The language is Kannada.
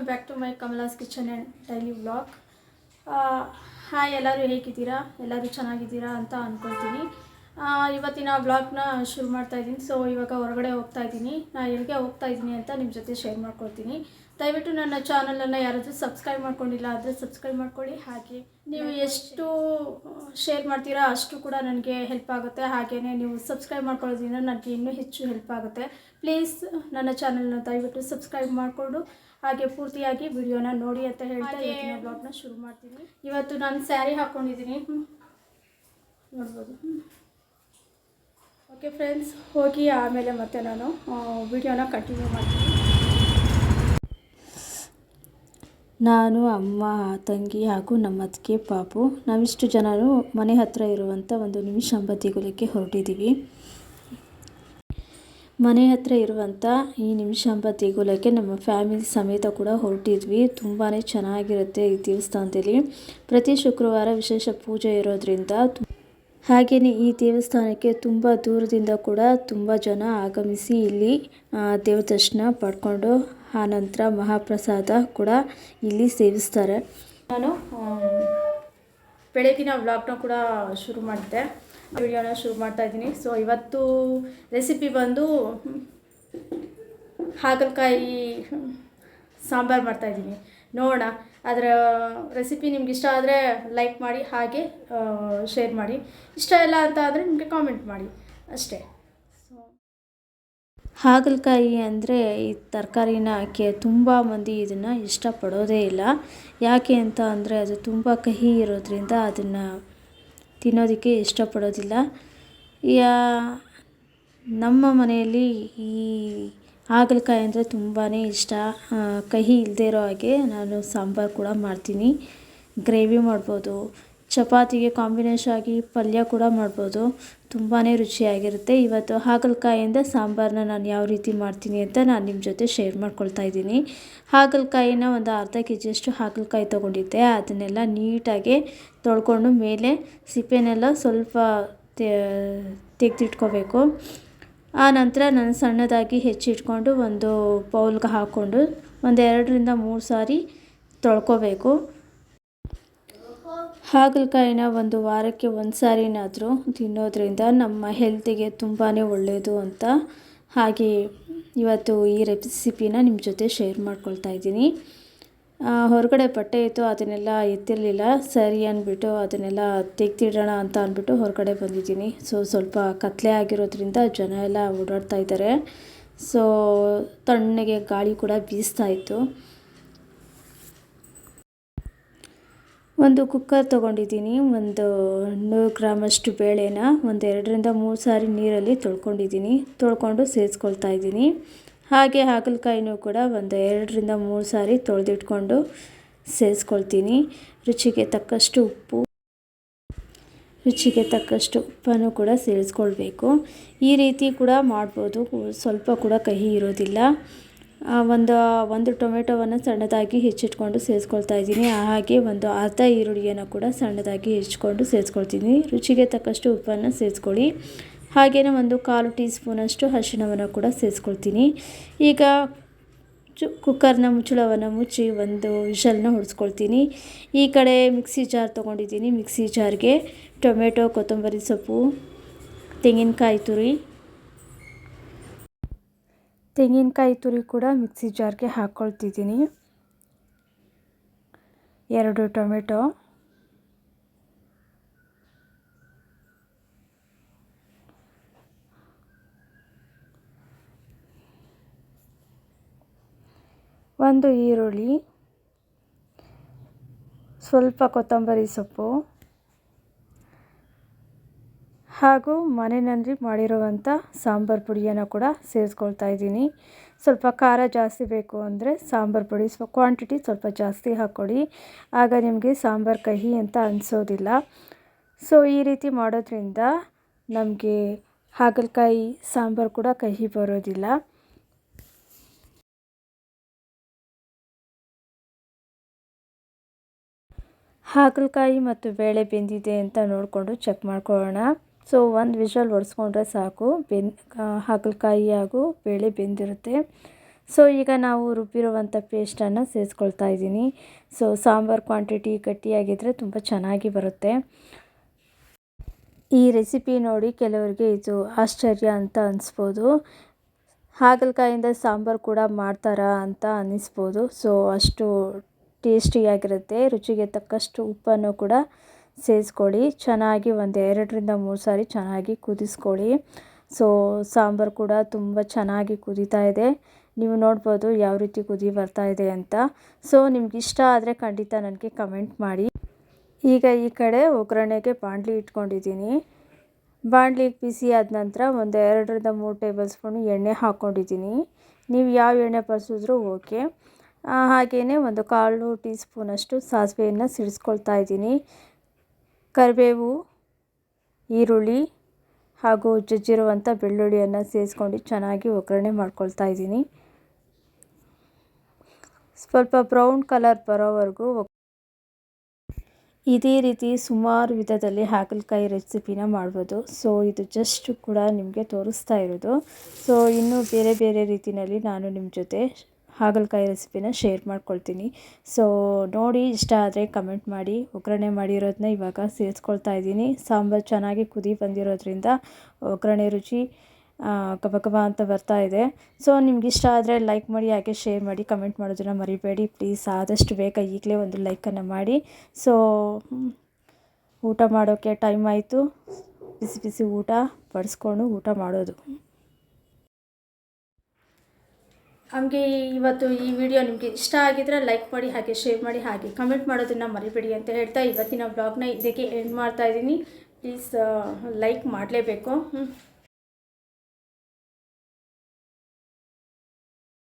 Welcome back to my Kamala's kitchen and daily vlog hi ಎಲ್ಲರೂ ಹೇಗಿದ್ದೀರಾ? ಎಲ್ಲರೂ ಚೆನ್ನಾಗಿದ್ದೀರಾ ಅಂತ ಅಂದ್ಕೊಳ್ತೀನಿ ಇವತ್ತಿನ ವ್ಲಾಗ್ನ ಶುರು ಮಾಡ್ತಾ ಇದ್ದೀನಿ. ಸೊ ಇವಾಗ ಹೊರಗಡೆ ಹೋಗ್ತಾ ಇದ್ದೀನಿ. ನಾನು ಎಲ್ಲಿಗೆ ಹೋಗ್ತಾ ಇದ್ದೀನಿ ಅಂತ ನಿಮ್ಮ ಜೊತೆ ಶೇರ್ ಮಾಡ್ಕೊಳ್ತೀನಿ. ದಯವಿಟ್ಟು ನನ್ನ ಚಾನಲನ್ನು ಯಾರಾದರೂ ಸಬ್ಸ್ಕ್ರೈಬ್ ಮಾಡ್ಕೊಂಡಿಲ್ಲ ಆದರೆ ಸಬ್ಸ್ಕ್ರೈಬ್ ಮಾಡ್ಕೊಳ್ಳಿ. ಹಾಗೆ ನೀವು ಎಷ್ಟು ಶೇರ್ ಮಾಡ್ತೀರಾ ಅಷ್ಟು ಕೂಡ ನನಗೆ ಹೆಲ್ಪ್ ಆಗುತ್ತೆ. ಹಾಗೆಯೇ ನೀವು ಸಬ್ಸ್ಕ್ರೈಬ್ ಮಾಡ್ಕೊಳ್ಳೋದ್ರಿಂದ ನನಗೆ ಇನ್ನೂ ಹೆಚ್ಚು ಹೆಲ್ಪ್ ಆಗುತ್ತೆ. ಪ್ಲೀಸ್ ನನ್ನ ಚಾನಲ್ನ ದಯವಿಟ್ಟು ಸಬ್ಸ್ಕ್ರೈಬ್ ಮಾಡಿಕೊಂಡು ಹಾಗೆ ಪೂರ್ತಿಯಾಗಿ ವಿಡಿಯೋನ ನೋಡಿ ಅಂತ ಹೇಳ್ತಾ ಇವತ್ತಿನ ಬ್ಲಾಗ್ನ ಶುರು ಮಾಡ್ತೀನಿ. ಇವತ್ತು ನಾನು ಸ್ಯಾರಿ ಹಾಕ್ಕೊಂಡಿದ್ದೀನಿ ಹ್ಮ್. ನೋಡ್ಬೋದು. ಓಕೆ ಫ್ರೆಂಡ್ಸ್ ಹೋಗಿ ಆಮೇಲೆ ಮತ್ತೆ ನಾನು ವಿಡಿಯೋನ ಕಂಟಿನ್ಯೂ ಮಾಡ್ತೀನಿ. ನಾನು ಅಮ್ಮ ತಂಗಿ ಹಾಗೂ ನಮ್ಮ ಅತ್ತಿಗೆ ಪಾಪು. ನಾವಿಷ್ಟು ಜನರು ಮನೆ ಹತ್ತಿರ ಇರುವಂಥ ಒಂದು ನಿಮಿಷಾಂಬ ದೇಗುಲಕ್ಕೆ ಹೊರಟಿದ್ದೀವಿ. ಮನೆ ಹತ್ತಿರ ಇರುವಂಥ ಈ ನಿಮಿಷಾಂಬ ದೇಗುಲಕ್ಕೆ ನಮ್ಮ ಫ್ಯಾಮಿಲಿ ಸಮೇತ ಕೂಡ ಹೊರಟಿದ್ವಿ. ತುಂಬಾ ಚೆನ್ನಾಗಿರುತ್ತೆ ಈ ದೇವಸ್ಥಾನದಲ್ಲಿ. ಪ್ರತಿ ಶುಕ್ರವಾರ ವಿಶೇಷ ಪೂಜೆ ಇರೋದ್ರಿಂದ ಹಾಗೆಯೇ ಈ ದೇವಸ್ಥಾನಕ್ಕೆ ತುಂಬ ದೂರದಿಂದ ಕೂಡ ತುಂಬ ಜನ ಆಗಮಿಸಿ ಇಲ್ಲಿ ದೇವ್ರ ದರ್ಶನ ಪಡ್ಕೊಂಡು ಆನಂತರ ಮಹಾಪ್ರಸಾದ ಕೂಡ ಇಲ್ಲಿ ಸೇವಿಸ್ತಾರೆ. ನಾನು ಬೆಳಗಿನ ವ್ಲಾಗ್ನ ಕೂಡ ಶುರು ಮಾಡಿದ್ದೆ ವಿಡಿಯೋನ ಶುರು ಮಾಡ್ತಾ ಇದ್ದೀನಿ. ಸೊ ಇವತ್ತು ರೆಸಿಪಿ ಬಂದು ಹಾಗಲಕಾಯಿ ಸಾಂಬಾರು ಮಾಡ್ತಾಯಿದ್ದೀನಿ ನೋಡೋಣ. ಅದರ ರೆಸಿಪಿ ನಿಮ್ಗೆ ಇಷ್ಟ ಆದರೆ ಲೈಕ್ ಮಾಡಿ, ಹಾಗೆ ಶೇರ್ ಮಾಡಿ. ಇಷ್ಟ ಇಲ್ಲ ಅಂತ ಆದರೆ ನಿಮಗೆ ಕಾಮೆಂಟ್ ಮಾಡಿ. ಅಷ್ಟೇ. ಹಾಗಲಕಾಯಿ ಅಂದರೆ ಈ ತರಕಾರಿನ ಹಾಕಿ ತುಂಬ ಮಂದಿ ಇದನ್ನು ಇಷ್ಟಪಡೋದೇ ಇಲ್ಲ. ಯಾಕೆ ಅಂತ ಅಂದರೆ ಅದು ತುಂಬ ಕಹಿ ಇರೋದ್ರಿಂದ ಅದನ್ನು ತಿನ್ನೋದಕ್ಕೆ ಇಷ್ಟಪಡೋದಿಲ್ಲ. ಯಾ, ನಮ್ಮ ಮನೆಯಲ್ಲಿ ಈ ಹಾಗಲಕಾಯಿ ಅಂದರೆ ತುಂಬಾ ಇಷ್ಟ. ಕಹಿ ಇಲ್ಲದೆ ಇರೋ ಹಾಗೆ ನಾನು ಸಾಂಬಾರು ಕೂಡ ಮಾಡ್ತೀನಿ. ಗ್ರೇವಿ ಮಾಡ್ಬೋದು. ಚಪಾತಿಗೆ ಕಾಂಬಿನೇಷನ್ ಆಗಿ ಪಲ್ಯ ಕೂಡ ಮಾಡ್ಬೋದು. ತುಂಬಾ ರುಚಿಯಾಗಿರುತ್ತೆ. ಇವತ್ತು ಹಾಗಲಕಾಯಿಂದ ಸಾಂಬಾರನ್ನ ನಾನು ಯಾವ ರೀತಿ ಮಾಡ್ತೀನಿ ಅಂತ ನಾನು ನಿಮ್ಮ ಜೊತೆ ಶೇರ್ ಮಾಡ್ಕೊಳ್ತಾ ಇದ್ದೀನಿ. ಹಾಗಲಕಾಯಿನ ಒಂದು ಅರ್ಧ ಕೆ ಜಿಯಷ್ಟು ಹಾಗಲಕಾಯಿ ತೊಗೊಂಡಿದ್ದೆ. ಅದನ್ನೆಲ್ಲ ನೀಟಾಗಿ ತೊಳ್ಕೊಂಡು ಮೇಲೆ ಸಿಪ್ಪೆನೆಲ್ಲ ಸ್ವಲ್ಪ ತೆಗೆದಿಟ್ಕೋಬೇಕು. ಆ ನಂತರ ನಾನು ಸಣ್ಣದಾಗಿ ಹೆಚ್ಚಿಟ್ಕೊಂಡು ಒಂದು ಬೌಲ್ಗೆ ಹಾಕ್ಕೊಂಡು ಒಂದು ಎರಡರಿಂದ ಮೂರು ಸಾರಿ ತೊಳ್ಕೊಬೇಕು. ಹಾಗಲಕಾಯಿನ ಒಂದು ವಾರಕ್ಕೆ ಒಂದು ಸಾರಿನಾದರೂ ತಿನ್ನೋದ್ರಿಂದ ನಮ್ಮ ಹೆಲ್ತಿಗೆ ತುಂಬಾ ಒಳ್ಳೆಯದು ಅಂತ ಹಾಗೆ ಇವತ್ತು ಈ ರೆಸಿಪಿನ ನಿಮ್ಮ ಜೊತೆ ಶೇರ್ ಮಾಡ್ಕೊಳ್ತಾ ಇದ್ದೀನಿ. ಹೊರಗಡೆ ಬಟ್ಟೆ ಇತ್ತು ಅದನ್ನೆಲ್ಲ ಎತ್ತಿರಲಿಲ್ಲ, ಸರಿ ಅಂದ್ಬಿಟ್ಟು ಅದನ್ನೆಲ್ಲ ತೆಗ್ದಿಡೋಣ ಅಂತ ಅಂದ್ಬಿಟ್ಟು ಹೊರಗಡೆ ಬಂದಿದ್ದೀನಿ. ಸೊ, ಸ್ವಲ್ಪ ಕತ್ಲೆ ಆಗಿರೋದ್ರಿಂದ ಜನ ಎಲ್ಲ ಓಡಾಡ್ತಾ ಇದ್ದಾರೆ. ಸೊ, ತಣ್ಣಗೆ ಗಾಳಿ ಕೂಡ ಬೀಸ್ತಾ ಇತ್ತು. ಒಂದು ಕುಕ್ಕರ್ ತೊಗೊಂಡಿದ್ದೀನಿ, ಒಂದು ನೂರು ಗ್ರಾಮಷ್ಟು ಬೇಳೆನ, ಒಂದು ಎರಡರಿಂದ ಮೂರು ಸಾರಿ ನೀರಲ್ಲಿ ತೊಳ್ಕೊಂಡಿದ್ದೀನಿ, ತೊಳ್ಕೊಂಡು ಸೇರಿಸ್ಕೊಳ್ತಾ ಇದ್ದೀನಿ. ಹಾಗೆ ಹಾಗಲಕಾಯಿನೂ ಕೂಡ ಒಂದು ಎರಡರಿಂದ ಮೂರು ಸಾರಿ ತೊಳೆದಿಟ್ಕೊಂಡು ಸೇರಿಸ್ಕೊಳ್ತೀನಿ. ರುಚಿಗೆ ತಕ್ಕಷ್ಟು ಉಪ್ಪು, ರುಚಿಗೆ ತಕ್ಕಷ್ಟು ಉಪ್ಪನ್ನು ಕೂಡ ಸೇರಿಸ್ಕೊಳ್ಬೇಕು. ಈ ರೀತಿ ಕೂಡ ಮಾಡ್ಬೋದು, ಸ್ವಲ್ಪ ಕೂಡ ಕಹಿ ಇರೋದಿಲ್ಲ. ಒಂದು ಒಂದು ಟೊಮೆಟೊವನ್ನು ಸಣ್ಣದಾಗಿ ಹೆಚ್ಚಿಟ್ಕೊಂಡು ಸೇರಿಸ್ಕೊಳ್ತಾ ಇದ್ದೀನಿ. ಹಾಗೆ ಒಂದು ಅರ್ಧ ಈರುಳ್ಳಿಯನ್ನು ಕೂಡ ಸಣ್ಣದಾಗಿ ಹೆಚ್ಚಿಕೊಂಡು ಸೇರಿಸ್ಕೊಳ್ತೀನಿ. ರುಚಿಗೆ ತಕ್ಕಷ್ಟು ಉಪ್ಪನ್ನು ಸೇರಿಸ್ಕೊಳ್ಳಿ. ಹಾಗೆಯೇ ಒಂದು ಕಾಲು ಟೀ ಸ್ಪೂನಷ್ಟು ಅರಿಶಿಣವನ್ನು ಕೂಡ ಸೇರಿಸ್ಕೊಳ್ತೀನಿ. ಈಗ ಚು, ಕುಕ್ಕರ್ನ ಮುಚ್ಚಳವನ್ನು ಮುಚ್ಚಿ ಒಂದು ವಿಶಲ್ನ ಹೊಡೆಸ್ಕೊಳ್ತೀನಿ ಈ ಕಡೆ ಮಿಕ್ಸಿ ಜಾರ್ ತೊಗೊಂಡಿದ್ದೀನಿ. ಮಿಕ್ಸಿ ಜಾರ್ಗೆ ಟೊಮೆಟೊ, ಕೊತ್ತಂಬರಿ ಸೊಪ್ಪು, ತೆಂಗಿನಕಾಯಿ ತುರಿ ತೆಂಗಿನಕಾಯಿ ತುರಿ ಕೂಡ ಮಿಕ್ಸಿ ಜಾರ್ಗೆ ಹಾಕ್ಕೊಳ್ತಿದ್ದೀನಿ ಎರಡು ಟೊಮೆಟೊ. ಒಂದು ಈರುಳ್ಳಿ. ಸ್ವಲ್ಪ ಕೊತ್ತಂಬರಿ ಸೊಪ್ಪು. ಹಾಗೂ ಮನೆಯಲ್ಲಿ ಮಾಡಿರುವಂಥ ಸಾಂಬಾರು ಪುಡಿಯನ್ನು ಕೂಡ ಸೇರಿಸ್ಕೊಳ್ತಾ ಇದ್ದೀನಿ. ಸ್ವಲ್ಪ ಖಾರ ಜಾಸ್ತಿ ಬೇಕು ಅಂದರೆ ಸಾಂಬಾರು ಪುಡಿ, ಸ್ವ ಕ್ವಾಂಟಿಟಿ ಸ್ವಲ್ಪ ಜಾಸ್ತಿ ಹಾಕ್ಕೊಡಿ. ಆಗ ನಿಮಗೆ ಸಾಂಬಾರು ಕಹಿ ಅಂತ ಅನಿಸೋದಿಲ್ಲ. ಸೊ ಈ ರೀತಿ ಮಾಡೋದ್ರಿಂದ ನಮಗೆ ಹಾಗಲಕಾಯಿ ಸಾಂಬಾರು ಕೂಡ ಕಹಿ ಬರೋದಿಲ್ಲ. ಹಾಗಲಕಾಯಿ ಮತ್ತು ಬೇಳೆ ಬೆಂದಿದೆ ಅಂತ ನೋಡಿಕೊಂಡು ಚೆಕ್ ಮಾಡ್ಕೊಳ್ಳೋಣ. ಸೊ ಒಂದು ವಿಷಲ್ ಹೊಡೆಸ್ಕೊಂಡ್ರೆ ಸಾಕು. ಬೆನ್ ಹಾಗಲಕಾಯಿ ಹಾಗೂ ಬೇಳೆ ಬೆಂದಿರುತ್ತೆ. ಸೊ ಈಗ ನಾವು ರುಬ್ಬಿರುವಂಥ ಪೇಸ್ಟನ್ನು ಸೇರಿಸ್ಕೊಳ್ತಾ ಇದ್ದೀನಿ. ಸೊ ಸಾಂಬಾರು ಕ್ವಾಂಟಿಟಿ ಗಟ್ಟಿಯಾಗಿದ್ದರೆ ತುಂಬ ಚೆನ್ನಾಗಿ ಬರುತ್ತೆ. ಈ ರೆಸಿಪಿ ನೋಡಿ ಕೆಲವರಿಗೆ ಇದು ಆಶ್ಚರ್ಯ ಅಂತ ಅನಿಸ್ಬೋದು. ಹಾಗಲಕಾಯಿಂದ ಸಾಂಬಾರು ಕೂಡ ಮಾಡ್ತಾರಾ ಅಂತ ಅನ್ನಿಸ್ಬೋದು ಸೊ ಅಷ್ಟು ಟೇಸ್ಟಿಯಾಗಿರುತ್ತೆ, ರುಚಿಗೆ ತಕ್ಕಷ್ಟು ಉಪ್ಪನ್ನು ಕೂಡ ಸೇರಿಸ್ಕೊಳ್ಳಿ. ಚೆನ್ನಾಗಿ ಒಂದು ಎರಡರಿಂದ ಮೂರು ಸಾರಿ ಚೆನ್ನಾಗಿ ಕುದಿಸ್ಕೊಳ್ಳಿ. ಸೊ ಸಾಂಬಾರು ಕೂಡ ತುಂಬ ಚೆನ್ನಾಗಿ ಕುದೀತಾ ಇದೆ. ನೀವು ನೋಡ್ಬೋದು ಯಾವ ರೀತಿ ಕುದಿ ಬರ್ತಾ ಇದೆ ಅಂತ. ಸೊ ನಿಮ್ಗೆ ಇಷ್ಟ ಆದರೆ ಖಂಡಿತ ನನಗೆ ಕಮೆಂಟ್ ಮಾಡಿ. ಈಗ ಈ ಕಡೆ ಒಗ್ಗರಣೆಗೆ ಬಾಣಲಿ ಇಟ್ಕೊಂಡಿದ್ದೀನಿ. ಬಾಣಲಿ ಬಿಸಿ ಆದ ನಂತರ ಒಂದು ಎರಡರಿಂದ ಮೂರು ಟೇಬಲ್ ಸ್ಪೂನ್ ಎಣ್ಣೆ ಹಾಕ್ಕೊಂಡಿದ್ದೀನಿ ನೀವು ಯಾವ ಎಣ್ಣೆ ಬಳಸಿದ್ರೂ ಓಕೆ. ಹಾಗೆಯೇ ಒಂದು ಕಾಲು ಟೀ ಸ್ಪೂನಷ್ಟು ಸಾಸಿವೆಯನ್ನು ಸಿಡಿಸ್ಕೊಳ್ತಾ ಇದ್ದೀನಿ. ಕರಿಬೇವು, ಈರುಳ್ಳಿ ಹಾಗೂ ಜಜ್ಜಿರುವಂಥ ಬೆಳ್ಳುಳ್ಳಿಯನ್ನು ಸೇರಿಸ್ಕೊಂಡು ಚೆನ್ನಾಗಿ ಒಗ್ಗರಣೆ ಮಾಡ್ಕೊಳ್ತಾ ಇದ್ದೀನಿ. ಸ್ವಲ್ಪ ಬ್ರೌನ್ ಕಲರ್ ಬರೋವರೆಗೂ ಇದೇ ರೀತಿ ಸುಮಾರು ವಿಧದಲ್ಲಿ ಹಾಗಲಕಾಯಿ ರೆಸಿಪಿನ ಮಾಡ್ಬೋದು. ಸೊ, ಇದು ಜಸ್ಟ್ ಕೂಡ ನಿಮಗೆ ತೋರಿಸ್ತಾ ಇರೋದು. ಸೊ, ಇನ್ನೂ ಬೇರೆ ಬೇರೆ ರೀತಿಯಲ್ಲಿ ನಾನು ನಿಮ್ಮ ಜೊತೆ ಹಾಗಲಕಾಯಿ ರೆಸಿಪಿನ ಶೇರ್ ಮಾಡ್ಕೊಳ್ತೀನಿ. ಸೊ ನೋಡಿ, ಇಷ್ಟ ಆದರೆ ಕಮೆಂಟ್ ಮಾಡಿ, ಒಗ್ಗರಣೆ ಮಾಡಿರೋದನ್ನ ಇವಾಗ ಸೇರಿಸ್ಕೊಳ್ತಾ ಇದ್ದೀನಿ. ಸಾಂಬಾರು ಚೆನ್ನಾಗಿ ಕುದಿ ಬಂದಿರೋದ್ರಿಂದ ಒಗ್ಗರಣೆ ರುಚಿ ಕಬ ಅಂತ ಬರ್ತಾ ಇದೆ. ಸೊ ನಿಮ್ಗೆ ಇಷ್ಟ ಆದರೆ ಲೈಕ್ ಮಾಡಿ, ಹಾಗೆ ಶೇರ್ ಮಾಡಿ ಕಮೆಂಟ್ ಮಾಡೋದನ್ನು ಮರಿಬೇಡಿ. ಪ್ಲೀಸ್ ಆದಷ್ಟು ಬೇಗ ಈಗಲೇ ಒಂದು ಲೈಕನ್ನು ಮಾಡಿ. ಸೊ ಊಟ ಮಾಡೋಕ್ಕೆ ಟೈಮ್ ಆಯಿತು. ಬಿಸಿ ಬಿಸಿ ಊಟ, ಬಡಿಸ್ಕೊಂಡು ಊಟ ಮಾಡೋದು. ಹಂಗೆ ಇವತ್ತು ಈ ವಿಡಿಯೋ ನಿಮಗೆ ಇಷ್ಟ ಆಗಿದ್ರೆ ಲೈಕ್ ಮಾಡಿ ಹಾಗೆ ಶೇರ್ ಮಾಡಿ ಹಾಗೆ ಕಮೆಂಟ್ ಮಾಡೋದನ್ನು ಮರಿಬೇಡಿ ಅಂತ ಹೇಳ್ತಾ ಇವತ್ತಿನ ಬ್ಲಾಗ್ನ ಇದಕ್ಕೆ ಎಂಡ್ ಮಾಡ್ತಾ ಇದ್ದೀನಿ. ಪ್ಲೀಸ್ ಲೈಕ್ ಮಾಡಲೇಬೇಕು.